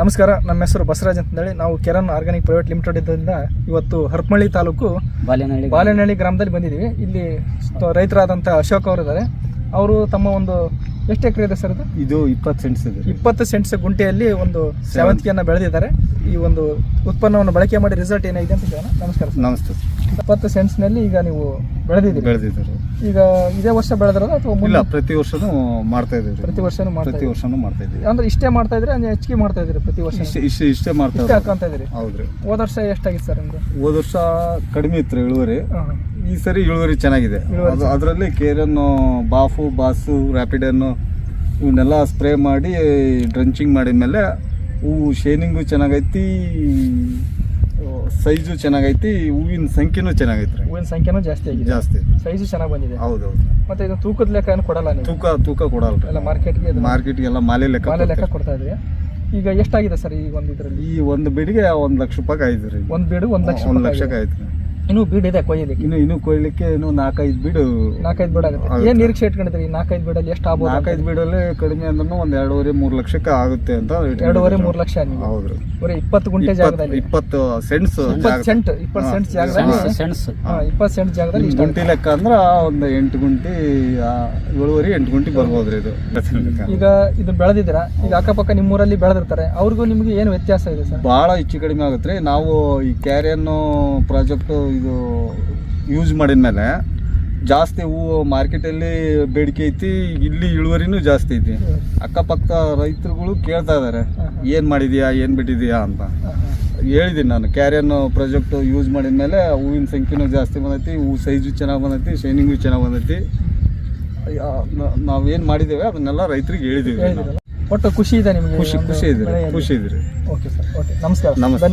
ನಮಸ್ಕಾರ ನಮ್ಮ ಹೆಸರು ಬಸವರಾಜ್ ಅಂತಂದೇಳಿ. ನಾವು ಕೆರನ್ ಆರ್ಗಾನಿಕ್ ಪ್ರೈವೇಟ್ ಲಿಮಿಟೆಡ್ ಇದ್ದರಿಂದ ಇವತ್ತು ಹರಪನಹಳ್ಳಿ ತಾಲೂಕು ಬಾಲೆನಹಳ್ಳಿ ಬಾಲೆನಹಳ್ಳಿ ಗ್ರಾಮದಲ್ಲಿ ಬಂದಿದ್ದೀವಿ. ಇಲ್ಲಿ ರೈತರಾದಂಥ ಅಶೋಕ್ ಅವರು ಇದ್ದಾರೆ ಅವರು ತಮ್ಮ ಒಂದು ಎಷ್ಟು ಎಕರೆ ಇದೆ ಸರ್ ಇದು? ಇದು ಇಪ್ಪತ್ತು ಸೆಂಟ್ಸ್ ಇದೆ. ಇಪ್ಪತ್ತು ಸೆಂಟ್ಸ್ ಗುಂಟೆಯಲ್ಲಿ ಒಂದು ಸೇವಂತಿಗೆಯನ್ನು ಬೆಳೆದಿದ್ದಾರೆ. ಈ ಒಂದು ಉತ್ಪನ್ನವನ್ನು ಬಳಕೆ ಮಾಡಿ ರಿಸಲ್ಟ್ ಏನಾಗಿದೆ ಅಂತ ಕೇಳೋಣ. ನಮಸ್ಕಾರ ಸರ್. ನಮಸ್ತೆ. ಇಪ್ಪತ್ತು ಸೆಂಟ್ಸ್ನಲ್ಲಿ ಈಗ ನೀವು ಬೆಳೆದಿದ್ದೀರಿ. ಬೆಳೆದಿದ್ದಾರೆ. ಈಗ ಇದೇ ವರ್ಷ ಬೆಳೆದಿರೋದು ಅಥವಾ ಇಲ್ಲ ಮುಂದೆ ಪ್ರತಿ ವರ್ಷನೂ ಮಾಡ್ತಾ ಇದ್ದೀವಿ. ಪ್ರತಿ ವರ್ಷನೂ ಮಾಡ್ತಾ ಪ್ರತಿ ಇದ್ದೀರಿ? ವರ್ಷನೂ ಮಾಡ್ತಾ ಇದ್ದೀವಿ. ಅಂದ್ರೆ ಇಷ್ಟೇ ಮಾಡ್ತಾ ಇದ್ರೆ ಅಂದ್ರೆ ಹೆಚ್ಚಿಗೆ ಮಾಡ್ತಾ ಇದ್ದೀರಿ ಪ್ರತಿ ವರ್ಷ ಇಷ್ಟೇ ಇಷ್ಟೇ ಇಷ್ಟೇ ಮಾಡ್ತಾ ಇಷ್ಟೇ ಇರೋದು. ಹಾಕೊಂತ ಇದ್ದೀರಿ. ಹೌದ್ರಿ. ಹೋದ ವರ್ಷ ಎಷ್ಟಾಗಿತ್ತು ಸರ್ ನಿಮ್ದು? ಹೋದ ವರ್ಷ ಕಡಿಮೆ ಇತ್ತು ಇಳುವರಿ. ಹಾಂ ಈ ಸರಿ ಇಳುವರಿ ಚೆನ್ನಾಗಿದೆ. ಇಳುವರಿ ಅದು ಅದರಲ್ಲಿ ಕೇರನ್ನು ಬಾಫು ಬಾಸು ರ್ಯಾಪಿಡನ್ನು ಇವನ್ನೆಲ್ಲ ಸ್ಪ್ರೇ ಮಾಡಿ ಡ್ರಂಚಿಂಗ್ ಮಾಡಿದ್ಮೇಲೆ ಹೂವು ಶೇನಿಂಗು ಚೆನ್ನಾಗೈತಿ. ಸೈಜು ಚೆನ್ನಾಗೈತಿ ಹೂವಿನ ಸಂಖ್ಯೆನೂ ಚೆನ್ನಾಗೈತ್ರಿ ಹೂವಿನ ಸಂಖ್ಯೆನೂ ಜಾಸ್ತಿ ಆಗಿದೆ. ಜಾಸ್ತಿ ಸೈಜು ಚೆನ್ನಾಗಿ ಬಂದಿದೆ. ಹೌದೌದು. ಮತ್ತೆ ಇದು ತೂಕದ ಲೆಕ್ಕ ಏನು ಕೊಡಲ್ಲ ನೀವು? ತೂಕ ತೂಕ ಕೊಡಲ್ಲ ಎಲ್ಲ ಮಾರ್ಕೆಟ್ಗೆ ಮಾರ್ಕೆಟ್ಗೆಲ್ಲ ಮಾಲೆ ಲೆಕ್ಕ ಮಾಲೆ ಲೆಕ್ಕ. ಕೊಡ್ತಾ ಇದ್ರಿ ಈಗ ಎಷ್ಟಾಗಿದೆ ಸರ್ ಈ ಒಂದು ಇದರಲ್ಲಿ ಈ ಒಂದು ಬಿಡಿಗೆ ಒಂದು ಲಕ್ಷ ರೂಪಾಯಿ ಆಯ್ತು ರೀ. ಒಂದು ಬೀಡು ಒಂದು ಲಕ್ಷ ಒಂದು ಲಕ್ಷಕ್ಕೆ. ಆಯ್ತು ಇನ್ನೂ ಬೀಡ್ ಇದೆ ಕೊಯ್ಯಲಿಕ್ಕೆ? ಇನ್ನು ಇನ್ನು ಕೊಯ್ಲಿಕ್ಕೆ ಇನ್ನು ನಾಲ್ಕೈದು ಬೀಡು ನಾಲ್ಕೈದು ಬೀಡ್ ಆಗುತ್ತೆ. ಆಗುತ್ತೆ. ಏನ್ ನಿರೀಕ್ಷೆ ಇಟ್ಕೊಂಡಿದ್ರಿ ಈ ನಾಲ್ಕೈದು ಬೀಡಲ್ಲಿ ಎಷ್ಟು ಆಗ್ಬೋದು ನಾಲ್ಕೈದು ಬೀಡಲ್ಲಿ ಕಡಿಮೆ ಅಂದ್ರೂ ಒಂದ್ ಎರಡೂವರೆ ಮೂರು ಲಕ್ಷಕ್ಕೆ ಆಗುತ್ತೆ ಅಂತ ಇಟ್ಕೊಂಡಿದ್ದೀವಿ. ಎರಡೂವರೆ ಮೂರು ಲಕ್ಷ ಹೌದು. ಹೌದ್ರಿ ಬರೀ ಇಪ್ಪತ್ತು ಗುಂಟೆ ಇಪ್ಪತ್ತು ಜಾಗದಲ್ಲಿ? ಇಪ್ಪತ್ತು ಸೆಂಟ್ಸ್ ಇಪ್ಪತ್ತು ಸೆಂಟ್ ಇಪ್ಪತ್ತು ಸೆಂಟ್ ಜಾಗದಲ್ಲಿ? ಸೆಣಸು ಹಾ, ಇಪ್ಪತ್ತು ಸೆಂಟ್ ಜಾಗದಲ್ಲಿ ಇಷ್ಟ ಗುಂಟಿ ಲೆಕ್ಕ ಅಂದ್ರೆ ಒಂದು ಎಂಟು ಗುಂಟಿ ಆ, ಏಳುವರೆ ಎಂಟು ಗುಂಟಿ ಬರ್ಬೋದ್ರಿ ಇದು. ಈಗ ಇದು ಬೆಳೆದಿದ್ದೀರಾ? ಈಗ ಅಕ್ಕಪಕ್ಕ ನಿಮ್ಮೂರಲ್ಲಿ ಬೆಳೆದಿರ್ತಾರೆ. ಅವ್ರಿಗೂ ನಿಮಗೆ ಏನು ವ್ಯತ್ಯಾಸ ಇದೆ ಸರ್? ಬಹಳ ಹೆಚ್ಚು ಕಡಿಮೆ ಆಗುತ್ತೆ ರೀ. ನಾವು ಈ ಕ್ಯಾರಿಯನ್ನು ಪ್ರಾಜೆಕ್ಟ್ ಇದು ಯೂಸ್ ಮಾಡಿದ ಮೇಲೆ ಜಾಸ್ತಿ ಹೂವು ಮಾರ್ಕೆಟಲ್ಲಿ ಬೇಡಿಕೆ ಐತಿ ಇಲ್ಲಿ ಇಳುವರಿನೂ ಜಾಸ್ತಿ ಐತಿ. ಅಕ್ಕಪಕ್ಕ ರೈತರುಗಳು ಕೇಳ್ತಾ ಇದ್ದಾರೆ ಏನು ಮಾಡಿದೀಯಾ ಏನು ಬಿಟ್ಟಿದೀಯಾ ಅಂತ. ಹೇಳಿದ್ದೀನಿ ನಾನು ಕ್ಯಾರಿಯನ್ನು ಪ್ರಾಜೆಕ್ಟು ಯೂಸ್ ಮಾಡಿದ ಮೇಲೆ ಹೂವಿನ ಸಂಖ್ಯೆನೂ ಜಾಸ್ತಿ ಬಂದೈತಿ ಹೂವು ಸೈಜು ಚೆನ್ನಾಗಿ ಬಂದೈತಿ ಶೈನಿಂಗು ಚೆನ್ನಾಗಿ ಬಂದೈತಿ. ನಾವೇನು ಮಾಡಿದ್ದೇವೆ ಅದನ್ನೆಲ್ಲ ರೈತರಿಗೆ ಹೇಳಿದ್ದೀವಿ. ಒಟ್ಟು ಖುಷಿ ಇದೆ ನಿಮಗೆ ಖುಷಿ ಖುಷಿ ಇದ್ರಿ ಖುಷಿ ಇದ್ರಿ ಓಕೆ ಸರ್ ಓಕೆ ನಮಸ್ಕಾರ. ನಮಸ್ತೆ.